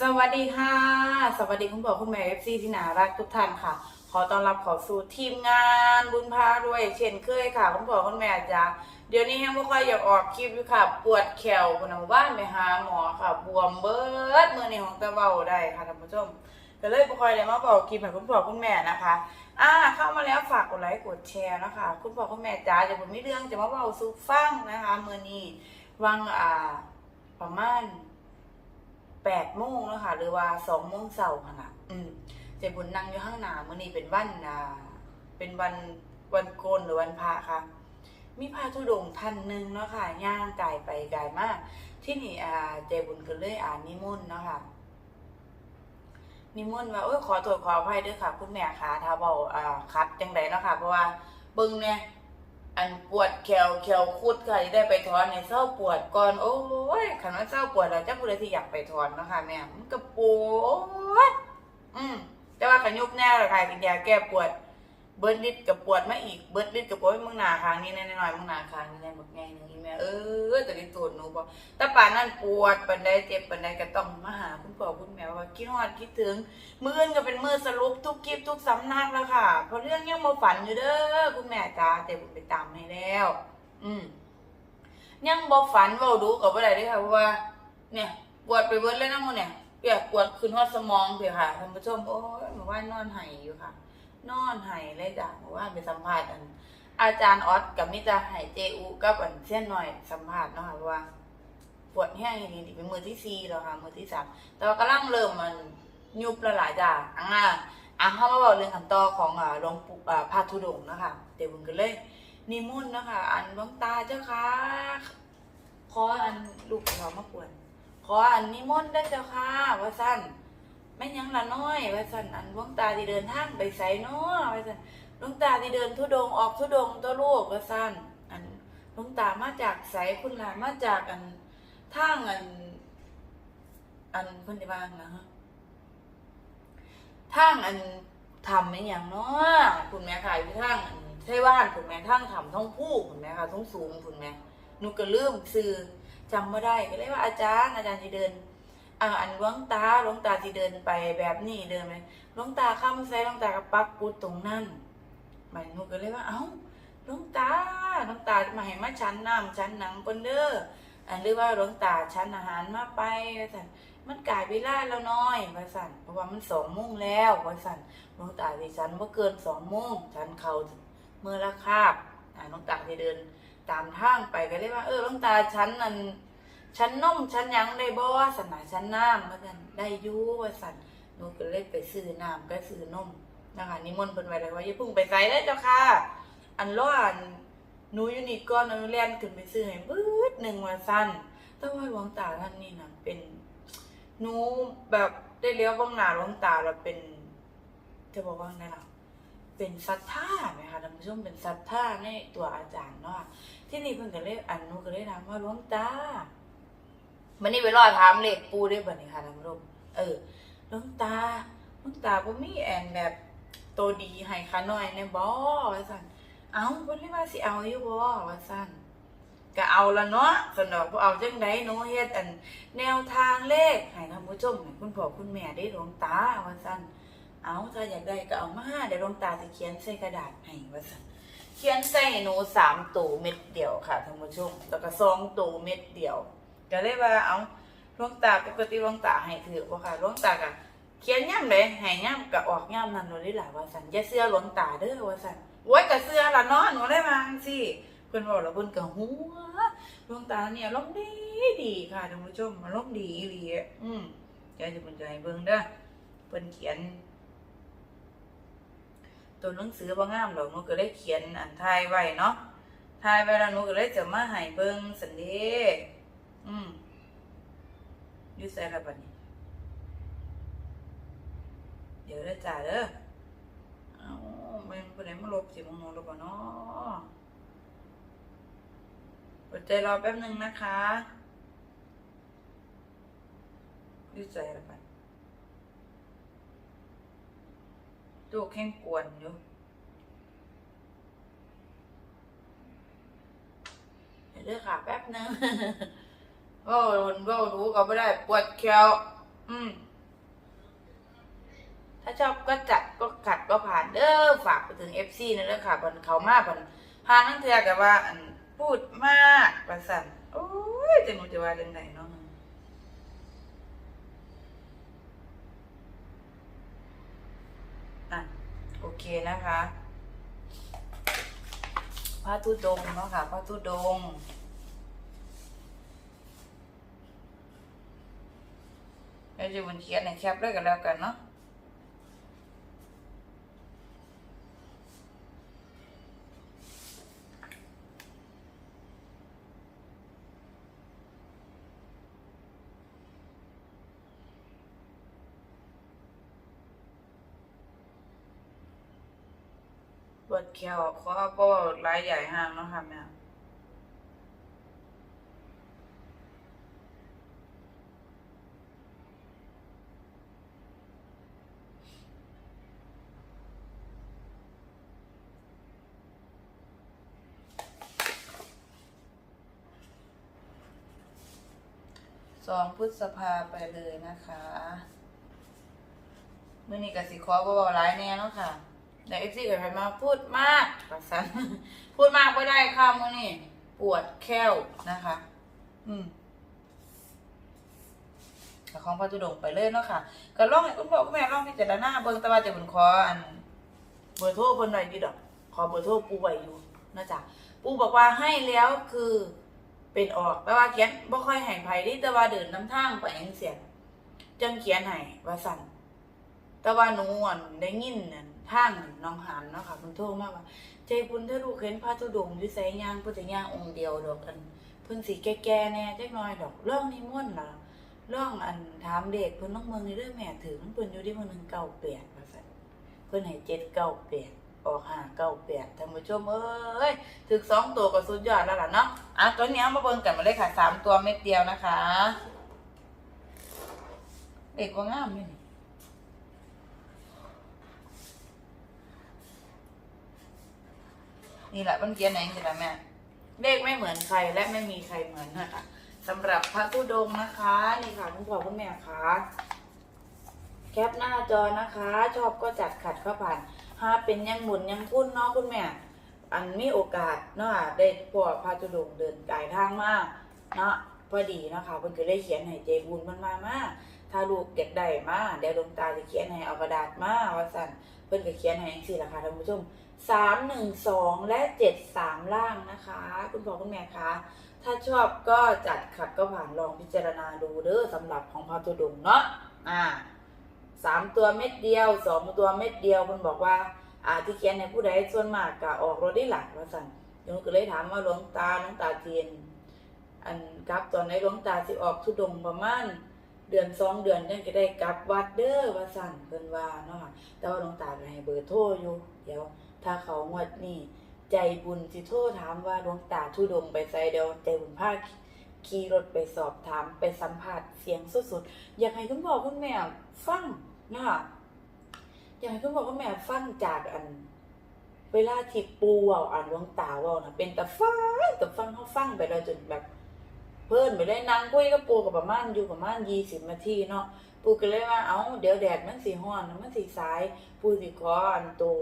สวัสดีค่ะ สวัสดีคุณพ่อคุณแม่เอฟซีที่น่ารักทุกท่านค่ะ ขอต้อนรับเขอสู่ทีมงานบุญพาด้วย เช่นเคยค่ะคุณพ่อคุณแม่จ้าเดี๋ยวนี้ยังไม่ค่อยอยากออกคลิปอยู่ค่ะ ปวดแขวคุณหมอบ้านไปหาหมอค่ะ บวมเบิดมือนี่ของตะเบาได้ค่ะท่านผู้ชมก็เลยไม่ค่อยได้มาบอกคลิปให้คุณพ่อคุณแม่นะคะ อ่าเข้ามาแล้วฝากกดไลค์กดแชร์นะคะ คุณพ่อคุณแม่จ้าจะผมมีเรื่องจะมาเบาสู่ฟังนะคะมือนี้วังอ่าประมาณ แปดโมงแล้วค่ะ หรือว่าสองโมงเสาร์ค่ะนะอืมเจบุญนั่งอยู่ข้างหน้ามื่อนี้เป็นวันอ่าเป็นวันวันโกนหรือวันพระค่ะ มีพระธุดงค์ท่านหนึ่งเนาะค่ะย่างกายไปกายมาที่นี่อ่าเจบุญก็เลยอ่านนิมนต์เนาะค่ะนิมนต์ว่าโอ้ยขอโทษขออภัยด้วยค่ะ คุณแม่ค่ะถ้าเบาอ่าคัดจังใดเนาะค่ะ เพราะว่าเบิ่งเนี่ย อันปวดแขวแขวคุดค่ะที่ได้ไปถอนในเศร้าปวดก่อนโอ้ยขันว่าเศร้าปวดแล้วเจ้าผู้ใดที่อยากไปถอนนะคะแม่มันก็ปวดอืมแต่ว่าขยุบแน่ละค่ะกินยาแก้ปวด เบิร์ดลิดกับปวดมาอีกเบิร์ดลิดกับปวดมึงหนาคางนี่แน่ๆหน่อยมึงหนาคางนี่แน่บักไงหนึ่งอีแม่เออแต่นี่ตัวหนูบอกแต่ป่านนั้นปวดปันใดเจ็บปันใดก็ต้องมาหาคุณพ่อคุณแม่ว่าคิดฮอดคิดถึงมืออนก็เป็นมือสรุปทุกคลิปทุกสำนักแล้วค่ะเพราะเรื่องยังมาฝันอยู่เด้อคุณแม่จ้าแต่ผมไปตามให้แล้ว อืมยังบ่ฝันเว้าดูกับบ่ได้เด้อค่ะเพราะว่า เนี่ยปวดไปเบิดเลยนะมื้อเนี่ยเปียกปวดขึ้นฮอดสมองเปียค่ะท่านผู้ชมโอ้ยเมื่อวานอนไห้อยู่ค่ะ นอนไห้เลยจ้ะเมื่อวาไปสัมภาษณ์อัน อาจารย์ออสกับมิตรไห้เจอุกับอันเส้นหน่อยสัมภาษณ์เนาะค่ะเพราะว่าปวดแห้งอย่างนี้เป็นมือที่สี่แล้วค่ะมือที่สามแต่ว่ากำลังเริ่มมันยุบละหลายจ้ะอ่าอะเข้ามาบอกเรื่องขันตอของอ่าหลวงปู่อ่าพระธุดงค์นะคะเดี๋ยวบุญกันเลยนิมนต์นะคะ อันหลวงตาเจ้าค่ะขออันลูกเรามาปวนขออันนิมนต์ได้เจ้าค่ะว่าสั้น แม่ยังละน้อยว่าสั้นอันหลวงตาที่เดินทางไปไสเนาะว่าสั้นหลวงตาที่เดินธุดงออกธุดงตัวลูกว่าสั้นอันหลวงตามาจากไสคุณหลานมาจากอันทางอัน อันเพิ่นได้บ้างนะฮะทางอันทำเป็นอย่างเนาะคุณแม่ค่ะอยู่ทางอันไต้หว่านคุณแม่ทางทำท้องผู้คุณแม่ค่ะท้องสูงคุณแม่หนูก็ลืมซื้อจำไม่ได้ก็เลยว่าอาจารย์อาจารย์ที่เดิน อ่าอันหลวงตาหลวงตาที่เดินไปแบบนี้เดินไหมหลวงตาข้ามใส่หลวงตากับปักปุดตรงนั้นหมันหนูก็เลยว่าเอ้าหลวงตาหลวงตามาให้มาชั้นน้ำชั้นหนังเปิ้นเด้ออันหรือว่าหลวงตาชั้นอาหารมาไปว่าสันมันกลายเวลาแล้วน้อยว่าสันเพราะว่ามันสองโมงแล้วว่าสันหลวงตาที่ชั้นเมื่อเกินสองโมงชั้นเขาเมื่อละคาบอ่าหลวงตาที่เดินตามทางไปก็เลยว่า เออหลวงตาชั้นนั้น ชั้นนมชั้นยังได้บ่สันนาชั้นน้ำว่าสันได้ยู่ว่าสันหนูก็เลยไปซื้อน้ำก็ซื้อนมนะคะนิมนต์เพิ่นไว้เลยว่าอย่าพิ่งไปไสเด้เจ้าค่ะ อันร้อนหนูอยู่นี่ก่อนหนูเรียนขึ้นไปซื้อให้บื้ดหนึ่งวันสั้นแต่ว่าหลวงตาท่านนี่นะเป็นหนูแบบได้เลี้ยวบ้างหนาหลวงตาแล้วเป็นจะบอกว่าไงล่ะเป็นศรัทธาไหมคะท่านผู้ชมเป็นศรัทธาในตัวอาจารย์เนาะที่นี่เพิ่นก็เลยอันหนูก็เลยถามว่าหลวงตา มันนี่ไปรอถามเลขปูได้บ่นี่ค่ะท่านผู้ชมเออหลวงตาหลวงตาบ่มีแอนแบบโตวดีให้ขาน้อยในบ่ว่าซั่นเอาเพิ่นเลยว่าสิเอาอยู่บ่ว่าซั่นก็เอาละเนาะสนอกบ่เอาจังไดหนูเฮ็ดอันแนวทางเลขให้ท่านผู้ชมให้คุณพ่อคุณแม่ได้หลวงตาว่าซั่นเอาถ้าอยากได้ก็เอามาเดี๋ยวหลวงตาสิเขียนใส่กระดาษให้ว่าซั่นเขียนใส่ให้หนูสามตัวเม็ดเดียวค่ะท่านผู้ชมแล้วก็สองตัวเม็ดเดียว ก็เลยว่าเอาหลวงตาปกติหลวงตาให้ถือบ่ค่ะหลวงตาก็เขียนย่ำเลยให้ย่ำก็ออกย่ำนั่นเลยล่ะว่าซั่นอย่าเชื่อหลวงตาเด้อว่าซั่นโอ้ยกะเสื้อละเนาะหนูได้มาสิเพิ่นบอกแล้วเพิ่นก็หัวดวงตาเนี่ยอารมดีดีค่ะท่านผู้ชมอารมดีอีหลีอะอืมเดี๋ยจะเพิ่นจะให้เบิ่งเด้อเพิ่นเขียนตัวหนังสือบ่งามดอกหนูก็เลยเขียนอันทายไว้เนาะทายไว้แล้วหนูก็เลยจะมาให้เบิ่งสันเด อืมอยู่ใส่ละบัดนี้ เดี๋ยวเด้จ้าเด้อเอาเป็นคนไหนมาลบสิมองๆลบอ่เนาะอดใจรอแป๊บหนึ่งนะคะยืดใจละกันตูกแข้งกวนอยู่เดี๋ยวค่ะแป๊บนึง ว่าวนว่ารู้ก็ไม่ได้ปวดแขวอืม ถ้าชอบก็จัดก็ขัดก็ผ่านเด้อฝากไปถึงเอฟซีนะเด้อค่ะบันเขามากบันพานั่งเทือกับว่าอันพูดมากประสันโอ้ยจะหนูจะว่าเรื่องไหนเนาะอะโอเคนะคะพระทุดงเนาะค่ะพระทุดง แล้วจะบนเขียนในแคปด้วยกันแล้วกันเนาะปวดแขวขอเพราะว่ารายใหญ่ห้างเนาะค่ะแม่ สองพฤษภาไปเลยนะคะมื่อนี้ก็สิขอเบาๆหลายแน่เนาะค่ะแต่เอฟซีกับใครมาพูดมากปัสันพูดมากไม่ได้ค่ะมื่อนี้ปวดแข้วนะคะ อืมกับของพระตุดงไปเลยเนาะค่ะก็ลองให้คุณพ่อคุณแม่ลองพิจารณาเบิ่งต่ว่าจะเป็นขออันเบอร์โทรเพิ่นไว้อยู่ดอกขอเบอร์โทรปูไว้อยู่นะจ๊ะปูบอกว่าให้แล้วคือ เป็นออกแต่ว่าเขียนบ่ค่อยให้ไผดิแต่ว่าเดินน้ำทางไปจังเสียจังเขียนให้ว่าสั่นแต่ว่าหนูอะได้ยินนั่นทางน้องหันเนาะค่ะเพิ่นโทรมาว่า ใจบุญถ้าลูกเห็นพระธุดงค์อยู่ไสย่างเพิ่นจะย่างองค์เดียวดอกอันเพิ่นสิแก่ๆแน่จักหน่อยดอกเรื่องนิมนต์ล่ะเรื่องอันถามเด็กเพิ่นต้องเมืองในี่เด้อแม่ถือเพิ่นอยู่ที่เพิ่น198ว่าซั่นเพิ่นให้798 ออก598ท่านผู้ชมเอ้ยถึกสองตัวก็สุดยอดแล้วล่ะเนาะอะตัวนี้เอามาเบิ่งกันมาเลยค่ะสามตัวเม็ดเดียวนะคะเด็กว่างามอยู่นี่นี่แหละมันเขียนไหนสิละแม่เลขไม่เหมือนใครและไม่มีใครเหมือนนะคะสำหรับพระธุดงนะคะนี่ค่ะคุณพ่อคุณแม่คะแคปหน้าจอนะคะ ชอบก็จัดขัดเข้าผ่าน หาเป็นยังหมุนยังพุ่นเนาะคุณแม่ อันมีโอกาสเนาะได้พวกพระธุดงเดินกายทางมาเนาะพอดีนะคะเพิ่นก็เลยเขียนให้เจบุญมันมามาถ้าลูกอยากได้มาเดี๋ยวลวงตาจะเขียนให้เอากระดาษมาว่าสั่นเพิ่นก็เขียนให้จังซี่ล่ะค่ะท่านผู้ชมสามหนึ่งสองและเจ็ดสามล่างนะคะ คุณพ่อคุณแม่คะถ้าชอบก็จัดขัดก็ผ่านลองพิจารณาดูเด้อสำหรับของพระตุดงเนาะอ่า สามตัวเม็ดเดียวสองตัวเม็ดเดียวคุณบอกว่าอ่าที่เขียนในผู้ใดส่วนมากก็ออกรถได้หลักว่าสั่นโยมก็เลยถามว่าหลวงตาหลวงตาเทียนอันกลับตอนไหนหลวงตาสิออกทุดงประมาณเดือนสองเดือนยังจะได้กลับวัดเด้อว่าสั่นเพิ่นว่าเนาะคะแต่ว่าหลวงตาก็ให้เบอร์โทรอยู่เดี๋ยว ถ้าเขางวดนี้ใจบุญสิโทรถามว่าหลวงตาทุดงไปไสเดียวใจบุญพาคขี่รถไปสอบถามไปสัมผัสเสียงสุดๆอยากให้คุณพ่อคุณแม่ฟัง นะคะอย่ากให้คุณพ่อคุณแม่ฟังจากอัน เวลาที่ปูเว้าอ่านลวงตาเว้านะเป็นแตาฟังแตาฟังเขาฟังไปแล้วจนแบบ เพิ่นไปได้นั่งคุยกับปูกับประมาณอยู่ประมาณยี่สิบนาทีเนาะปูก็เลยว่าเอาเดี๋ยวแดดมันสิฮ้อนมันสิสาย ปูสิขออันตัว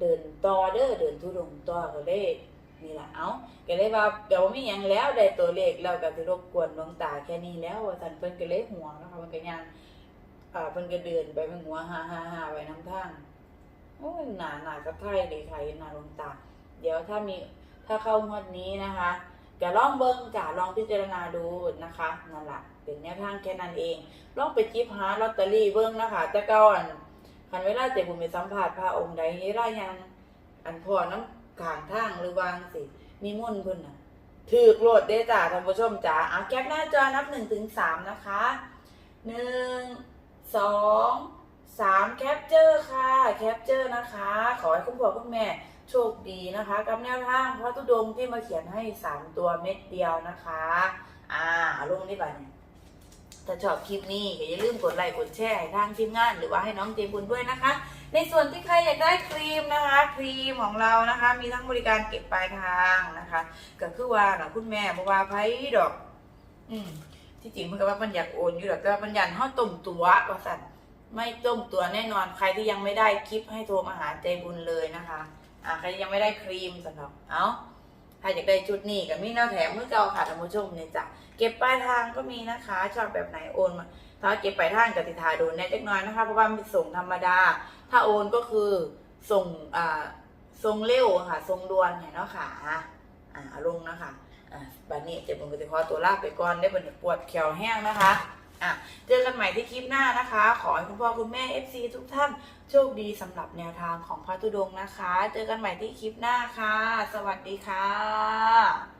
เดินต่อเด้อเดินทุดงต่อก็เลยนี่ละเอาก็เลยว่าเดี๋ยวไมีหยังแล้วได้ตัวเลขแล้วก็สิรบกวนหลวงตาแค่นี้แล้วว่าซั่นเพิ่นก็เลยห่วงนะคะมันก็ย่าง อ่าเพิ่นก็เดินไปเพิ่นหัวฮ่าๆๆไว้นํทางโอ้ยหนาหน้าสะไทยเลยค่ะหนาลงตา เดี๋ยวถ้ามีถ้าเข้างวดนี้นะคะก็ลองเบิ่งจ้ะลองพิจารณาดูนะคะนั่นแหละเป็นแนวทางแค่นั้นเอง ลองไปจิบหาลอตเตอรี่เบิ่งนะคะแต่ก่อนคันเวลาเจ็บบุญไปสัมผัสพระองค์ใดเวลายังอันพอน้ำกลางทางหรือวางสิมีมนต์เพิ่นน่ะถือกโลดเด้จ้าท่านผู้ชมจ้าเอาแคปหน้าจอนับหนึ่งถึงสามนะคะหนึ่ง สองสามแคปเจอร์ค่ะแคปเจอร์นะคะ ขอให้คุณพ่อคุณแม่โชคดีนะคะกับแนวทางพระตุดงที่มาเขียนให้สามตัวเม็ดเดียวนะคะ อ่าเอาลงนี่ไปเนี่ยถ้าชอบคลิปนี้อย่าลืมกดไลค์กดแชร์ให้ทางทีมงาน หรือว่าให้น้องเจมบุญด้วยนะคะ ในส่วนที่ใครอยากได้ครีมนะคะ ครีมของเรานะคะ มีทั้งบริการเก็บปลายทางนะคะ ก็คือว่าน่ะคุณแม่บอกว่าไพ่ดอก อืม ที่จริงเพื่อนก็ว่ามันอยากโอนอยู่หรอกแต่ว่ามันยันห้าต้มตัวว่าสั่นไม่ต้มตัวแน่นอนใครที่ยังไม่ได้คลิปให้โทรมาหาใจบุญเลยนะคะอ่าใครยังไม่ได้ครีมสำหรับเอ้าถ้าอยากได้ชุดนี้กับมีแนวแถมเมื่อเก่าค่ะท่านผู้ชมเนี่ยจ้ะเก็บปลายทางก็มีนะคะชอบแบบไหนโอนมาถ้าเก็บปลายทางกติทาโดนแน่เล็กน้อยนะคะเพราะว่ามันส่งธรรมดา ถ้าโอนก็คือส่งอ่าส่งเร็วค่ะส่งด่วนเนี่ยเนาะค่ะ อ่าลงนะคะอะบันนี้เจ็บมือจะขอตัวลากไปก่อนได้บันนี้ปวดแขวแห้งนะคะอะเจอกันใหม่ที่คลิปหน้านะคะ ขอให้คุณพ่อคุณแม่ FC ทุกท่านโชคดีสำหรับแนวทางของพระตุดงนะคะ เจอกันใหม่ที่คลิปหน้าค่ะ สวัสดีค่ะ